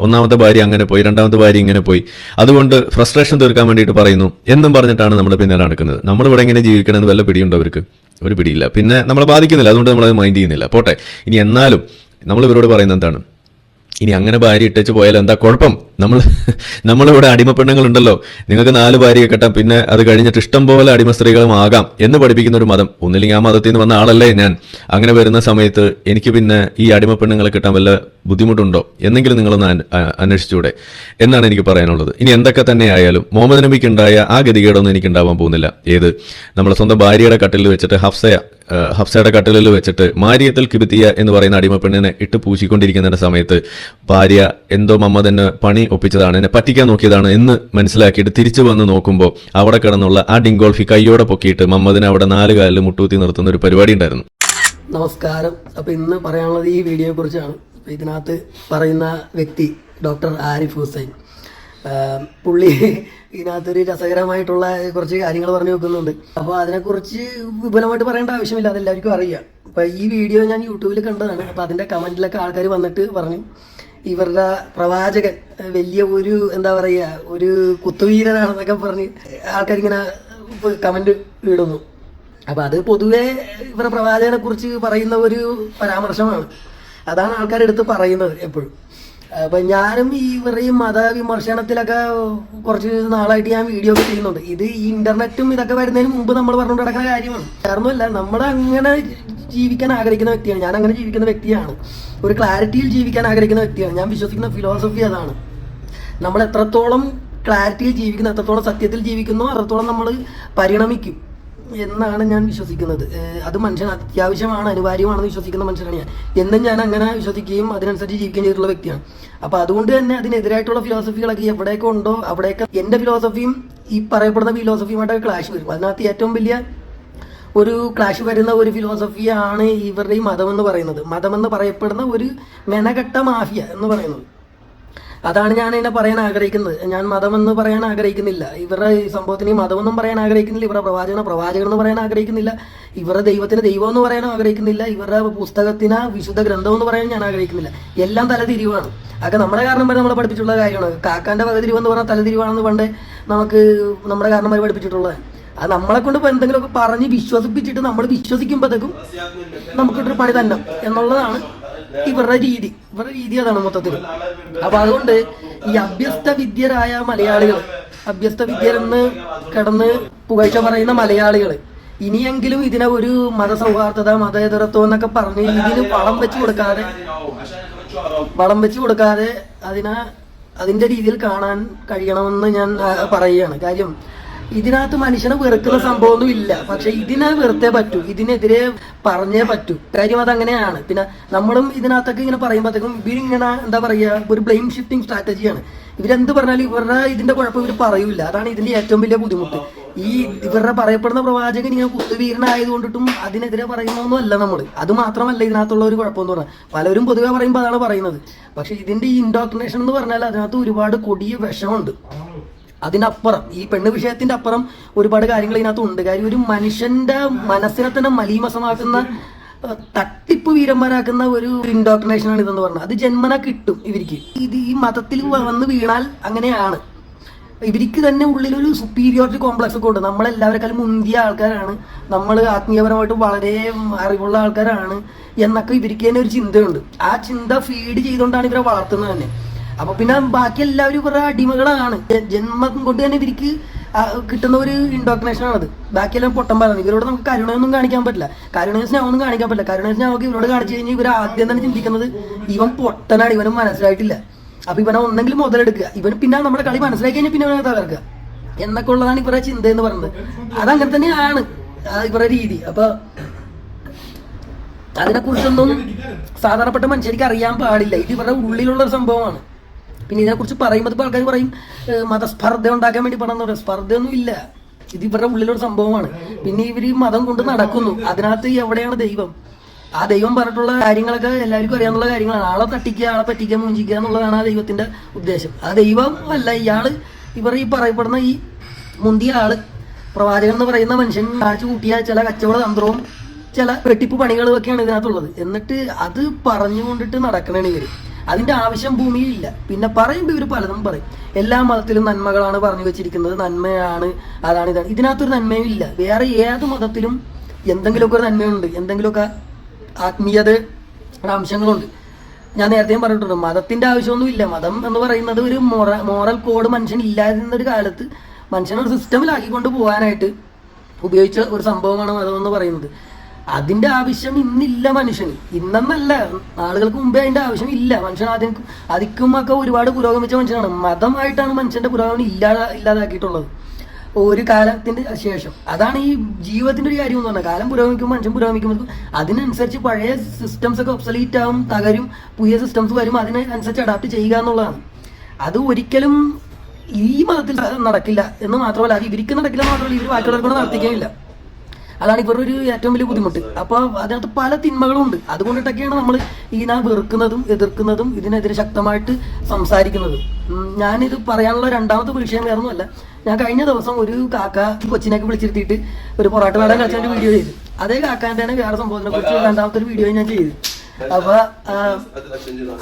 ഒന്നാമത്തെ ഭാര്യ അങ്ങനെ പോയി രണ്ടാമത്തെ ഭാര്യ ഇങ്ങനെ പോയി. അതുകൊണ്ട് ഫ്രസ്ട്രേഷൻ തീർക്കാൻ വേണ്ടിയിട്ട് പറയുന്നു. എന്നും പറഞ്ഞിട്ടാണ് നമ്മുടെ പിന്നെ നടക്കുന്നത്. നമ്മളിവിടെ എങ്ങനെ ജീവിക്കണമെന്ന് വല്ല പിടിയുണ്ടോ അവർക്ക്? ഒരു പിടിയില്ല. പിന്നെ നമ്മളെ ബാധിക്കുന്നില്ല. അതുകൊണ്ട് നമ്മളത് മൈൻഡ് ചെയ്യുന്നില്ല. പോട്ടെ. ഇനി എന്നാലും നമ്മൾ ഇവരോട് പറയുന്നത് എന്താണ്? ഇനി അങ്ങനെ ഭാര്യ ഇട്ടേച്ച് പോയാൽ എന്താ കുഴപ്പം? നമ്മൾ നമ്മളിവിടെ അടിമപ്പെണ്ണുങ്ങളുണ്ടല്ലോ നിങ്ങൾക്ക് നാല് ഭാര്യയെ കെട്ടാം പിന്നെ അത് കഴിഞ്ഞിട്ട് ഇഷ്ടം പോലെ അടിമ സ്ത്രീകളും ആകാം എന്ന് പഠിപ്പിക്കുന്ന ഒരു മതം. ഒന്നില്ലെങ്കിൽ ആ മതത്തിൽ നിന്ന് വന്ന ആളല്ലേ ഞാൻ. അങ്ങനെ വരുന്ന സമയത്ത് എനിക്ക് പിന്നെ ഈ അടിമ പെണ്ണുങ്ങളെ കിട്ടാൻ വല്ല ബുദ്ധിമുട്ടുണ്ടോ? എന്നെങ്കിലും നിങ്ങളൊന്ന് അന്വ- അന്വേഷിച്ചൂടെ. എന്നാണ് എനിക്ക് പറയാനുള്ളത്. ഇനി എന്തൊക്കെ തന്നെ ആയാലും മുഹമ്മദ് നബിക്ക് ഉണ്ടായ ആ ഗതികേടൊന്നും എനിക്ക് ഉണ്ടാവാൻ പോകുന്നില്ല. ഏത്? നമ്മളെ സ്വന്തം ഭാര്യയുടെ കട്ടിൽ വെച്ചിട്ട് ഹഫ്സയ ഹഫ്സയുടെ കട്ടിലിൽ വെച്ചിട്ട് മാരിയത്തിൽ കിബിത്തിയ എന്ന് പറയുന്ന അടിമപ്പെണ്ണിനെ ഇട്ട് പൂശിക്കൊണ്ടിരിക്കുന്ന സമയത്ത് ഭാര്യ എന്തോ മമ്മ തന്നെ പണി ഒപ്പിച്ചതാണ് എന്നെ പറ്റിക്കാൻ നോക്കിയതാണ് എന്ന് മനസ്സിലാക്കിയിട്ട് തിരിച്ചു വന്ന് നോക്കുമ്പോൾ അവിടെ കിടന്നുള്ള ആ ഡിങ്കോൾഫി കൈയോടെ പൊക്കിയിട്ട് മമ്മദിനെ അവിടെ നാല് കാലിൽ മുട്ടൂത്തി നിർത്തുന്ന ഒരു പരിപാടി ഉണ്ടായിരുന്നു. നമസ്കാരം. അപ്പോൾ ഇന്ന് പറയാനുള്ളത് ഈ വീഡിയോയെ കുറിച്ചാണ്. ഇതിനകത്ത് പറയുന്ന വ്യക്തി ഡോക്ടർ ആരിഫ് ഹുസൈൻ. പുള്ളി ഇതിനകത്തൊരു രസകരമായിട്ടുള്ള കുറച്ച് കാര്യങ്ങൾ പറഞ്ഞു വെക്കുന്നുണ്ട്. അപ്പോൾ അതിനെക്കുറിച്ച് വിപുലമായിട്ട് പറയേണ്ട ആവശ്യമില്ല അതെല്ലാവർക്കും അറിയാം. അപ്പോൾ ഈ വീഡിയോ ഞാൻ യൂട്യൂബിൽ കണ്ടതാണ്. അപ്പോൾ അതിന്റെ കമന്റിലൊക്കെ ആൾക്കാർ വന്നിട്ട് പറഞ്ഞു ഇവരുടെ പ്രവാചകൻ വലിയ ഒരു എന്താ പറയുക ഒരു കുത്തുവീരനാണെന്നൊക്കെ പറഞ്ഞ് ആൾക്കാരിങ്ങനെ കമന്റ് ഇടുന്നു. അപ്പോൾ അത് പൊതുവേ ഇവരുടെ പ്രവാചകനെക്കുറിച്ച് പറയുന്ന ഒരു പരാമർശമാണ്. അതാണ് ആൾക്കാരെടുത്ത് പറയുന്നത് എപ്പോഴും. അപ്പൊ ഞാനും ഇവരുടെ ഈ മതവിമർശനത്തിലൊക്കെ കുറച്ച് നാളായിട്ട് ഞാൻ വീഡിയോ ഒക്കെ ചെയ്യുന്നുണ്ട്. ഇത് ഈ ഇന്റർനെറ്റും ഇതൊക്കെ വരുന്നതിന് മുമ്പ് നമ്മൾ പറഞ്ഞുകൊണ്ട് നടക്കുന്ന കാര്യമാണ്. കാരണമല്ല നമ്മൾ അങ്ങനെ ജീവിക്കാൻ ആഗ്രഹിക്കുന്ന വ്യക്തിയാണ്. ഞാൻ അങ്ങനെ ജീവിക്കുന്ന വ്യക്തിയാണ്. ഒരു ക്ലാരിറ്റിയിൽ ജീവിക്കാൻ ആഗ്രഹിക്കുന്ന വ്യക്തിയാണ്. ഞാൻ വിശ്വസിക്കുന്ന ഫിലോസഫി അതാണ്. നമ്മൾ എത്രത്തോളം ക്ലാരിറ്റിയിൽ ജീവിക്കുന്നു എത്രത്തോളം സത്യത്തിൽ ജീവിക്കുന്നു അത്രത്തോളം നമ്മൾ പരിണമിക്കും. എന്നാണ് ഞാൻ വിശ്വസിക്കുന്നത്. അത് മനുഷ്യൻ അത്യാവശ്യമാണ് അനിവാര്യമാണെന്ന് വിശ്വസിക്കുന്ന മനുഷ്യനാണ് ഞാൻ. എന്നും ഞാൻ അങ്ങനെ വിശ്വസിക്കുകയും അതിനനുസരിച്ച് ജീവിക്കുകയും ചെയ്തിട്ടുള്ള വ്യക്തിയാണ്. അപ്പൊ അതുകൊണ്ട് തന്നെ അതിനെതിരായിട്ടുള്ള ഫിലോസഫികളൊക്കെ എവിടെയൊക്കെ ഉണ്ടോ അവിടെയൊക്കെ എന്റെ ഫിലോസഫിയും ഈ പറയപ്പെടുന്ന ഫിലോസഫിയുമായിട്ടൊക്കെ ക്ലാഷ് വരും. അതിനകത്ത് ഏറ്റവും വലിയ ഒരു ക്ലാഷ് വരുന്ന ഒരു ഫിലോസഫിയാണ് ഇവരുടെ ഈ മതം എന്ന് പറയുന്നത്. മതം എന്ന് പറയപ്പെടുന്ന ഒരു മെനഘട്ട മാഫിയ എന്ന് പറയുന്നത്. അതാണ് ഞാൻ എന്നെ പറയാൻ ആഗ്രഹിക്കുന്നത്. ഞാൻ മതമെന്ന് പറയാൻ ആഗ്രഹിക്കുന്നില്ല. ഇവരുടെ സംഭവത്തിന് മതമൊന്നും പറയാൻ ആഗ്രഹിക്കുന്നില്ല. ഇവരുടെ പ്രവാചകന പ്രവാചകൻ എന്ന് പറയാൻ ആഗ്രഹിക്കുന്നില്ല. ഇവരുടെ ദൈവത്തിന് ദൈവം എന്ന് പറയാൻ ആഗ്രഹിക്കുന്നില്ല. ഇവരുടെ പുസ്തകത്തിന് വിശുദ്ധ ഗ്രന്ഥം എന്ന് പറയാൻ ഞാൻ ആഗ്രഹിക്കുന്നില്ല. എല്ലാം തലതിരിവാണ്. അതൊക്കെ നമ്മുടെ കാരണന്മാർ നമ്മളെ പഠിപ്പിച്ചിട്ടുള്ള കാര്യമാണ്. കാക്കാന്റെ വകതിരിവ് എന്ന് പറഞ്ഞാൽ തലതിരിവാണെന്ന് പണ്ട് നമുക്ക് നമ്മുടെ കാരണന്മാർ പഠിപ്പിച്ചിട്ടുള്ളത് അത് നമ്മളെ കൊണ്ട് ഇപ്പൊ എന്തെങ്കിലുമൊക്കെ പറഞ്ഞ് വിശ്വസിപ്പിച്ചിട്ട് നമ്മൾ വിശ്വസിക്കുമ്പോഴത്തേക്കും നമുക്കിട്ടൊരു പണി തന്നെ. എന്നുള്ളതാണ് ഇവരുടെ രീതി ഇവരുടെ രീതി അതാണ് മൊത്തത്തിൽ. അപ്പൊ അതുകൊണ്ട് ഈ അഭ്യസ്ത വിദ്യരായ മലയാളികൾ അഭ്യസ്ത വിദ്യരെന്ന് കിടന്ന് പുകഴ്ച പറയുന്ന മലയാളികൾ ഇനിയെങ്കിലും ഇതിനെ ഒരു മതസൗഹാർദ്ദത മതേതരത്വം എന്നൊക്കെ പറഞ്ഞ രീതിയിൽ വളം വെച്ച് കൊടുക്കാതെ വളം വെച്ച് കൊടുക്കാതെ അതിനെ അതിന്റെ രീതിയിൽ കാണാൻ കഴിയണമെന്ന് ഞാൻ പറയുകയാണ്. കാര്യം ഇതിനകത്ത് മനുഷ്യനെ വെറുക്കുന്ന സംഭവമൊന്നും ഇല്ല പക്ഷെ ഇതിനെ വെറുത്തേ പറ്റൂ. ഇതിനെതിരെ പറഞ്ഞേ പറ്റൂ. കാര്യം അതങ്ങനെയാണ്. പിന്നെ നമ്മളും ഇതിനകത്തൊക്കെ ഇങ്ങനെ പറയുമ്പോഴത്തേക്കും ഇവരിങ്ങനെ എന്താ പറയുക ഒരു ബ്ലെയിം ഷിഫ്റ്റിംഗ് സ്ട്രാറ്റജിയാണ് ഇവരെന്ത് പറഞ്ഞാലും ഇവരുടെ ഇതിന്റെ കുഴപ്പം ഇവർ പറയൂല. അതാണ് ഇതിന്റെ ഏറ്റവും വലിയ ബുദ്ധിമുട്ട്. ഈ ഇവരുടെ പറയപ്പെടുന്ന പ്രവാചകൻ ഇങ്ങനെ കുത്തുവീരനായതുകൊണ്ടിട്ടും അതിനെതിരെ പറയുന്നൊന്നും അല്ല നമ്മൾ അത് മാത്രമല്ല ഇതിനകത്തുള്ള ഒരു കുഴപ്പം എന്ന് പറഞ്ഞാൽ. പലരും പൊതുവെ പറയുമ്പോൾ അതാണ് പറയുന്നത്. പക്ഷെ ഇതിന്റെ ഈ ഇൻഡോക്ട്രിനേഷൻ എന്ന് പറഞ്ഞാൽ അതിനകത്ത് ഒരുപാട് കൊടിയ വിഷമുണ്ട് അതിനപ്പുറം ഈ പെണ്ണ് വിഷയത്തിന്റെ അപ്പുറം ഒരുപാട് കാര്യങ്ങൾ ഇതിനകത്ത് ഉണ്ട്. കാര്യം ഒരു മനുഷ്യന്റെ മനസ്സിനെ തന്നെ മലീമസമാക്കുന്ന തട്ടിപ്പ് വീരന്മാരാക്കുന്ന ഒരു ഇൻഡോക്ട്രിനേഷൻ ആണ് ഇതെന്ന് പറഞ്ഞത്. അത് ജന്മന കിട്ടും ഇവർക്ക്. ഇത് ഈ മതത്തിൽ വന്ന് വീണാൽ അങ്ങനെയാണ്. ഇവർക്ക് തന്നെ ഉള്ളിലൊരു സുപ്പീരിയോറിറ്റി കോംപ്ലക്സ് ഒക്കെ ഉണ്ട്. നമ്മളെല്ലാവരെക്കാളും മുന്തിയ ആൾക്കാരാണ്. നമ്മൾ ആത്മീയപരമായിട്ട് വളരെ അറിവുള്ള ആൾക്കാരാണ് എന്നൊക്കെ ഇവർക്ക് തന്നെ ഒരു ചിന്തയുണ്ട്. ആ ചിന്ത ഫീഡ് ചെയ്തുകൊണ്ടാണ് ഇവരെ വളർത്തുന്നത് തന്നെ. അപ്പൊ പിന്നെ ബാക്കി എല്ലാവരും കുറെ അടിമകളാണ്. ജന്മം കൊണ്ട് തന്നെ ഇവർക്ക് കിട്ടുന്ന ഒരു ഇൻഡോക്ട്രിനേഷൻ ആണത്. ബാക്കിയെല്ലാം പൊട്ടം പൊട്ടന്മാരാണ് ഇവരോട് നമുക്ക് കരുണയൊന്നും കാണിക്കാൻ പറ്റില്ല. കരുണയും സ്നേഹമൊന്നും കാണിക്കാൻ പറ്റില്ല. കരുണയും സ്നേഹമൊക്കെ ഇവരോട് കാണിച്ചു കഴിഞ്ഞാൽ ഇവർ ആദ്യം തന്നെ ചിന്തിക്കുന്നത് ഇവൻ പൊട്ടനാണ് ഇവനും മനസ്സിലായിട്ടില്ല. അപ്പൊ ഇവനെ ഒന്നെങ്കിലും മുതലെടുക്കുക. ഇവൻ പിന്നെ നമ്മുടെ കളി മനസ്സിലാക്കി കഴിഞ്ഞാൽ പിന്നെ ഇവനെ തകർക്കുക. എന്നൊക്കെ ഉള്ളതാണ് ഇവരുടെ ചിന്ത എന്ന് പറയുന്നത്. അതങ്ങനെ തന്നെയാണ് ഇവരുടെ രീതി. അപ്പൊ അതിനെക്കുറിച്ചൊന്നും സാധാരണപ്പെട്ട മനുഷ്യർക്ക് അറിയാൻ പാടില്ല. ഇത് ഇവരുടെ ഉള്ളിലുള്ള ഒരു സംഭവമാണ്. പിന്നെ ഇതിനെക്കുറിച്ച് പറയുമ്പോൾ ഇപ്പോൾ ആൾക്കാർ പറയും മതസ്പർദ്ധ ഉണ്ടാക്കാൻ വേണ്ടി പണം പറയും സ്പർദ്ധയൊന്നും ഇല്ല. ഇത് ഇവരുടെ ഉള്ളിലൊരു സംഭവമാണ്. പിന്നെ ഇവർ മതം കൊണ്ട് നടക്കുന്നു. അതിനകത്ത് എവിടെയാണ് ദൈവം? ആ ദൈവം പറഞ്ഞിട്ടുള്ള കാര്യങ്ങളൊക്കെ എല്ലാവർക്കും അറിയാവുന്ന കാര്യങ്ങളാണ്. ആളെ തട്ടിക്കുക ആളെ പറ്റിക്കുക മുഞ്ചിക്കുക എന്നുള്ളതാണ് ആ ദൈവത്തിന്റെ ഉദ്ദേശം. ആ ദൈവം അല്ല ഇയാൾ ഇവർ ഈ പറയപ്പെടുന്ന ഈ മുന്തിയ ആൾ. പ്രവാചകൻ എന്ന് പറയുന്ന മനുഷ്യൻ കാഴ്ച കൂട്ടിയ ചില കച്ചവട തന്ത്രവും ചില വെട്ടിപ്പ് പണികളും ഒക്കെയാണ് ഇതിനകത്തുള്ളത്. എന്നിട്ട് അത് പറഞ്ഞുകൊണ്ടിട്ട് നടക്കണേണ് ഇവർ. അതിന്റെ ആവശ്യം ഭൂമിയിലില്ല. പിന്നെ പറയുമ്പോൾ ഇവർ പലതും പറയും. എല്ലാ മതത്തിലും നന്മകളാണ് പറഞ്ഞു വെച്ചിരിക്കുന്നത്. നന്മയാണ് അതാണ് ഇതാണ്. ഇതിനകത്തൊരു നന്മയും ഇല്ല. വേറെ ഏത് മതത്തിലും എന്തെങ്കിലുമൊക്കെ ഒരു നന്മയുണ്ട്. എന്തെങ്കിലുമൊക്കെ ആത്മീയത അംശങ്ങളുണ്ട് ഞാൻ നേരത്തെയും പറഞ്ഞിട്ടുണ്ട് മതത്തിന്റെ ആവശ്യമൊന്നും ഇല്ല മതം എന്ന് പറയുന്നത് ഒരു മൊറ മോറൽ കോഡ് മനുഷ്യൻ ഇല്ലാതിരുന്ന ഒരു കാലത്ത് മനുഷ്യനെ ഒരു സിസ്റ്റമിലാക്കിക്കൊണ്ട് പോകാനായിട്ട് ഉപയോഗിച്ച ഒരു സംഭവമാണ് മതം എന്ന് പറയുന്നത്. അതിന്റെ ആവശ്യം ഇന്നില്ല മനുഷ്യന് ഇന്നെന്നല്ല ആളുകൾക്ക് മുമ്പേ അതിന്റെ ആവശ്യം ഇല്ല. മനുഷ്യൻ ആദ്യം അതിക്കും ഒക്കെ ഒരുപാട് പുരോഗമിച്ച മനുഷ്യനാണ്. മതമായിട്ടാണ് മനുഷ്യന്റെ പുരോഗമനം ഇല്ലാതെ ഇല്ലാതാക്കിയിട്ടുള്ളത്. ഒരു കാലത്തിന്റെ ശേഷം. അതാണ് ഈ ജീവിതത്തിന്റെ ഒരു കാര്യം എന്ന് പറഞ്ഞാൽ കാലം പുരോഗമിക്കുമ്പോൾ മനുഷ്യൻ പുരോഗമിക്കുമ്പോൾ അതിനനുസരിച്ച് പഴയ സിസ്റ്റംസ് ഒക്കെ ഒബ്സലീറ്റ് ആവും തകരും പുതിയ സിസ്റ്റംസ് വരും. അതിനനുസരിച്ച് അഡാപ്റ്റ് ചെയ്യുക എന്നുള്ളതാണ്. അത് ഒരിക്കലും ഈ മതത്തിൽ നടക്കില്ല എന്ന് മാത്രമല്ല. അത് ഇവർക്ക് നടക്കില്ല മാത്രമല്ല. ഇവർ ബാക്കിയുള്ളവർക്ക് കൂടെ നടത്തിക്കുകയില്ല അതാണ് ഇവരുടെ ഒരു ഏറ്റവും വലിയ ബുദ്ധിമുട്ട്. അപ്പോൾ അതിനകത്ത് പല തിന്മകളും ഉണ്ട് അതുകൊണ്ടിട്ടൊക്കെയാണ് നമ്മൾ ഇതിനെ വെറുക്കുന്നതും എതിർക്കുന്നതും ഇതിനെതിരെ ശക്തമായിട്ട് സംസാരിക്കുന്നതും. ഞാനിത് പറയാനുള്ള രണ്ടാമത്തെ വിഷയം വേറെ ഒന്നുമല്ല ഞാൻ കഴിഞ്ഞ ദിവസം ഒരു കാക്ക കൊച്ചിനൊക്കെ വിളിച്ചിരുത്തിയിട്ട് ഒരു പൊറാട്ട നാടൻ കളിച്ചതിന്റെ വീഡിയോ ചെയ്തു. അതേ കാക്കാന്റെ വേറെ സംഭവത്തിനെ കുറിച്ച് രണ്ടാമത്തെ ഒരു വീഡിയോ ഞാൻ ചെയ്തു. അപ്പൊ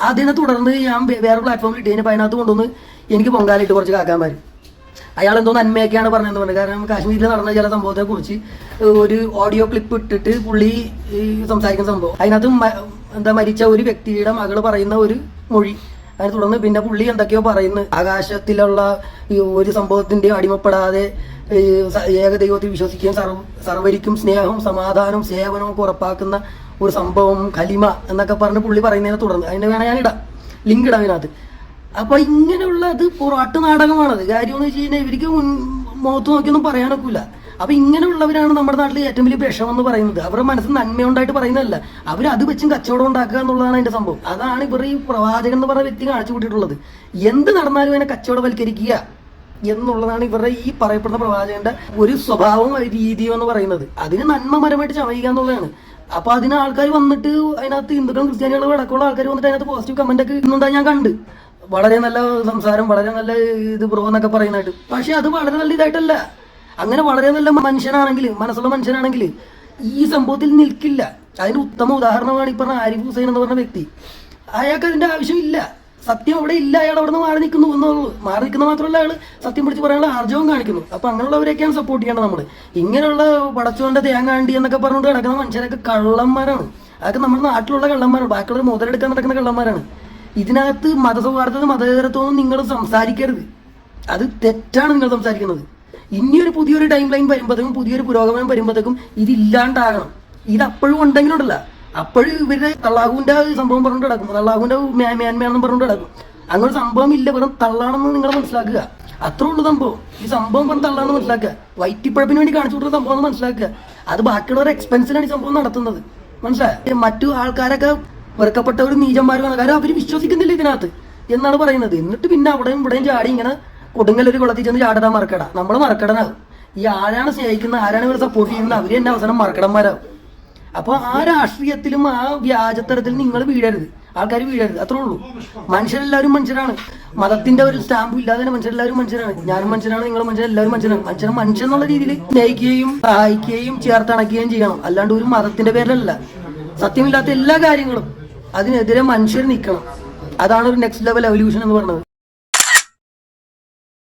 അതിനെ തുടർന്ന് ഞാൻ വേറെ പ്ലാറ്റ്ഫോമിൽ ഇട്ട്. കഴിഞ്ഞപ്പോൾ അതിനകത്ത് കൊണ്ടുവന്ന് എനിക്ക് പൊങ്കാലിട്ട് കുറച്ച് കാക്കാന്മാർ അയാൾ എന്തോ നന്മയൊക്കെയാണ് പറഞ്ഞത് പറഞ്ഞത് കാരണം കാശ്മീരിൽ നടന്ന ചില സംഭവത്തെ കുറിച്ച് ഒരു ഓഡിയോ ക്ലിപ്പ് ഇട്ടിട്ട് പുള്ളി സംസാരിക്കുന്ന സംഭവം. അതിനകത്ത് എന്താ മരിച്ച ഒരു വ്യക്തിയുടെ മകൾ പറയുന്ന ഒരു മൊഴി. അതിനെ തുടർന്ന് പിന്നെ പുള്ളി എന്തൊക്കെയോ പറയുന്നു. ആകാശത്തിലുള്ള ഒരു സംഭവത്തിന്റെ അടിമപ്പെടാതെ ഏകദൈവത്തിൽ വിശ്വസിക്കുകയും സർവ സർവരിക്കും സ്നേഹവും സമാധാനവും സേവനവും ഒക്കെ ഉറപ്പാക്കുന്ന ഒരു സംഭവം കലിമ എന്നൊക്കെ പറഞ്ഞ് പുള്ളി പറയുന്നതിനെ തുടർന്ന്. അതിന് വേണം ഞാൻ ഇടാം ലിങ്ക് ഇടാം അതിനകത്ത് അപ്പൊ ഇങ്ങനെയുള്ള അത് പൊറാട്ട് നാടകമാണത് കാര്യം എന്ന് വെച്ച് കഴിഞ്ഞാൽ ഇവർക്ക് മുഖത്ത് നോക്കിയൊന്നും പറയാനൊക്കില്ല അപ്പൊ ഇങ്ങനെയുള്ളവരാണ് നമ്മുടെ നാട്ടിൽ ഏറ്റവും വലിയ വിഷം എന്ന് പറയുന്നത്. അവരുടെ മനസ്സ് നന്മയുണ്ടായിട്ട് പറയുന്നതല്ല. അവർ അത് വെച്ചും കച്ചവടം ഉണ്ടാക്കുക എന്നുള്ളതാണ് അതിന്റെ സംഭവം. അതാണ് ഇവർ ഈ പ്രവാചകൻ എന്ന് പറഞ്ഞ വ്യക്തി കാണിച്ചു കൂട്ടിയിട്ടുള്ളത്. എന്ത് നടന്നാലും അതിനെ കച്ചവടവൽക്കരിക്കുക എന്നുള്ളതാണ് ഇവരുടെ ഈ പറയപ്പെടുന്ന പ്രവാചകന്റെ ഒരു സ്വഭാവം രീതിയോ എന്ന് പറയുന്നത്. അതിന് നന്മപരമായിട്ട് ചമയിക്കുക എന്നുള്ളതാണ്. അപ്പൊ അതിന് ആൾക്കാർ വന്നിട്ട് അതിനകത്ത് ഹിന്ദുക്കളും ക്രിസ്ത്യാനികളും അടക്കമുള്ള ആൾക്കാർ വന്നിട്ട് അതിനകത്ത് പോസിറ്റീവ് കമന്റ് ഒക്കെ ഇന്നുണ്ടായി ഞാൻ കണ്ട്. വളരെ നല്ല സംസാരം വളരെ നല്ല ഇത് ബ്രോ എന്നൊക്കെ പറയുന്നതായിട്ട്. പക്ഷെ അത് വളരെ നല്ല ഇതായിട്ടല്ല. അങ്ങനെ വളരെ നല്ല മനുഷ്യനാണെങ്കിൽ മനസ്സുള്ള മനുഷ്യനാണെങ്കിൽ ഈ സംഭവത്തിൽ നിൽക്കില്ല. അതിന് ഉത്തമ ഉദാഹരണമാണ് ഈ പറഞ്ഞ ആരിഫ് ഹുസൈൻ എന്ന് പറഞ്ഞ വ്യക്തി. അയാൾക്ക് അതിന്റെ ആവശ്യമില്ല. സത്യം അവിടെ ഇല്ല അയാൾ അവിടെ നിന്ന് മാറി നിൽക്കുന്നു എന്നുള്ളൂ മാറി നിൽക്കുന്ന മാത്രമല്ല അയാൾ സത്യം പിടിച്ച് പറയാനുള്ള ആർജവം കാണിക്കുന്നു. അപ്പൊ അങ്ങനെയുള്ളവരെയൊക്കെയാണ് സപ്പോർട്ട് ചെയ്യേണ്ടത് നമ്മൾ ഇങ്ങനെയുള്ള പടച്ചുകൊണ്ട് തേങ്ങാണ്ടി എന്നൊക്കെ പറഞ്ഞുകൊണ്ട് കിടക്കുന്ന മനുഷ്യരൊക്കെ കള്ളന്മാരാണ്. അതൊക്കെ നമ്മുടെ നാട്ടിലുള്ള കള്ളന്മാരാണ്. ബാക്കിയുള്ളവർ മുതലെടുക്കാൻ നടക്കുന്ന കള്ളന്മാരാണ്. ഇതിനകത്ത് മതസൗഹാർദ്ദത മതേതരത്വം നിങ്ങൾ സംസാരിക്കരുത്. അത് തെറ്റാണ് നിങ്ങൾ സംസാരിക്കുന്നത്. ഇനിയൊരു പുതിയൊരു ടൈം ലൈൻ വരുമ്പോഴത്തേക്കും പുതിയൊരു പുരോഗമനം വരുമ്പോഴത്തേക്കും ഇതില്ലാണ്ടാകണം ഇത് അപ്പോഴും ഉണ്ടെങ്കിലും ഉണ്ടല്ല അപ്പോഴും ഇവരുടെ തള്ളാഹുവിന്റെ സംഭവം പറഞ്ഞിട്ട് കിടക്കും തള്ളാഹുവിന്റെ മേന്മയാണെന്ന് പറഞ്ഞിട്ട് കിടക്കും അങ്ങനെ സംഭവം ഇല്ല. വെറും തള്ളാണെന്ന് നിങ്ങൾ മനസ്സിലാക്കുക. അത്രേ ഉള്ളൂ സംഭവം. ഈ സംഭവം പറഞ്ഞ് തള്ളാന്ന് മനസ്സിലാക്കുക. വൈറ്റിപ്പഴപ്പിന് വേണ്ടി കാണിച്ചു കൊടുക്കുന്ന സംഭവം മനസ്സിലാക്കുക. അത് ബാക്കിയുള്ളവരുടെ എക്സ്പെൻസിനാണ് ഈ സംഭവം നടത്തുന്നത്. മനസ്സിലായി? മറ്റു ആൾക്കാരൊക്കെ വെറുക്കപ്പെട്ട ഒരു കാരണം അവർ വിശ്വസിക്കുന്നില്ല ഇതിനകത്ത്. എന്നാണ് പറയുന്നത്. എന്നിട്ട് പിന്നെ അവിടെയും ഇവിടെയും ചാടി ഇങ്ങനെ കൊടുങ്ങലൊരു കുളത്തിൽ ചെന്ന് ചാടാൻ മറക്കട നമ്മൾ മറക്കടനാകും ഈ ആരാണ് സ്നേഹിക്കുന്നത് ആരാണ് ഇവർ സപ്പോർട്ട് ചെയ്യുന്നത്? അവർ തന്നെ അവസാനം മറക്കടന്മാരാവും അപ്പൊ ആ രാഷ്ട്രീയത്തിലും ആ വ്യാജത്തരത്തിലും നിങ്ങൾ വീഴരുത്. ആൾക്കാർ വീഴരുത്. അത്രേ ഉള്ളൂ. മനുഷ്യരെല്ലാവരും മനുഷ്യരാണ്. മതത്തിന്റെ ഒരു സ്റ്റാമ്പ് ഇല്ലാതെ തന്നെ മനുഷ്യരെല്ലാവരും മനുഷ്യരാണ്. ഞാനും മനുഷ്യനാണ് നിങ്ങൾ മനുഷ്യർ എല്ലാവരും മനുഷ്യരാണ്. മനുഷ്യർ മനുഷ്യൻ എന്നുള്ള രീതിയിൽ സ്നേഹിക്കുകയും സഹായിക്കുകയും ചേർത്തണക്കുകയും ചെയ്യണം. അല്ലാണ്ട് ഒരു മതത്തിന്റെ പേരിലല്ല. സത്യമില്ലാത്ത എല്ലാ കാര്യങ്ങളും അതിനെതിരെ മനുഷ്യർ നിൽക്കണം. അതാണ് ഒരു നെക്സ്റ്റ് ലെവൽ എവല്യൂഷൻ എന്ന് പറയുന്നത്